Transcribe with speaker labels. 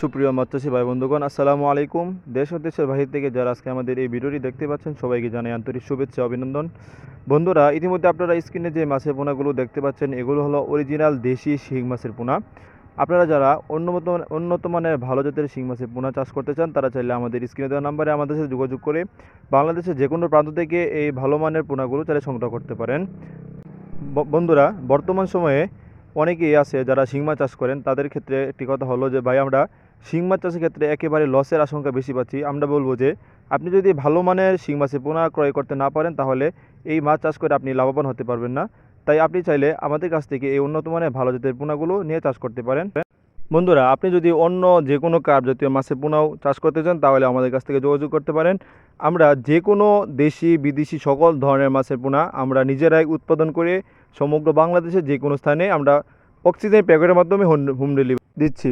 Speaker 1: সুপ্রিয় মৎস্যসী ভাই বন্ধুগণ আসসালামু আলাইকুম। দেশ ও দেশের বাহির থেকে যারা আজকে আমাদের এই ভিডিওটি দেখতে পাচ্ছেন, সবাইকে জানাই আন্তরিক শুভেচ্ছা অভিনন্দন। বন্ধুরা, ইতিমধ্যে আপনারা স্ক্রিনে যে মাছের পোনাগুলো দেখতে পাচ্ছেন, এগুলো হলো অরিজিনাল দেশি শিং মাছের পোনা। আপনারা যারা উন্নত উন্নত মানের ভালো জাতের শিং মাছের পোনা চাষ করতে চান, তারা চাইলে আমাদের স্ক্রিনে দেওয়া নাম্বারে আমাদের সাথে যোগাযোগ করে বাংলাদেশের যে কোনো প্রান্ত থেকে এই ভালো মানের পোনাগুলো চাইলে সংগ্রহ করতে পারেন। বন্ধুরা, বর্তমান সময়ে অনেকেই আছে যারা শিং মাছ চাষ করেন, তাদের ক্ষেত্রে একটি কথা হলো যে, ভাই, আমরা শিং মাছ চাষের ক্ষেত্রে একেবারে লসের আশঙ্কা বেশি পাচ্ছি। আমরা বলব যে, আপনি যদি ভালো মানের শিং মাছের পোনা ক্রয় করতে না পারেন, তাহলে এই মাছ চাষ করে আপনি লাভবান হতে পারবেন না। তাই আপনি চাইলে আমাদের কাছ থেকে এই উন্নত মানের ভালো জাতের পোনাগুলো নিয়ে চাষ করতে পারেন। বন্ধুরা, আপনি যদি অন্য যে কোনো কাপ জাতীয় মাছের পোনাও চাষ করতে চান, তাহলে আমাদের কাছ থেকে যোগাযোগ করতে পারেন। আমরা যে কোনো দেশি, বিদেশি সকল ধরনের মাছের পোনা আমরা নিজেরাই উৎপাদন করে সমগ্র বাংলাদেশের যে কোনো স্থানে আমরা অক্সিজেন প্যাকেটের মাধ্যমে হোম ডেলিভারি দিচ্ছি।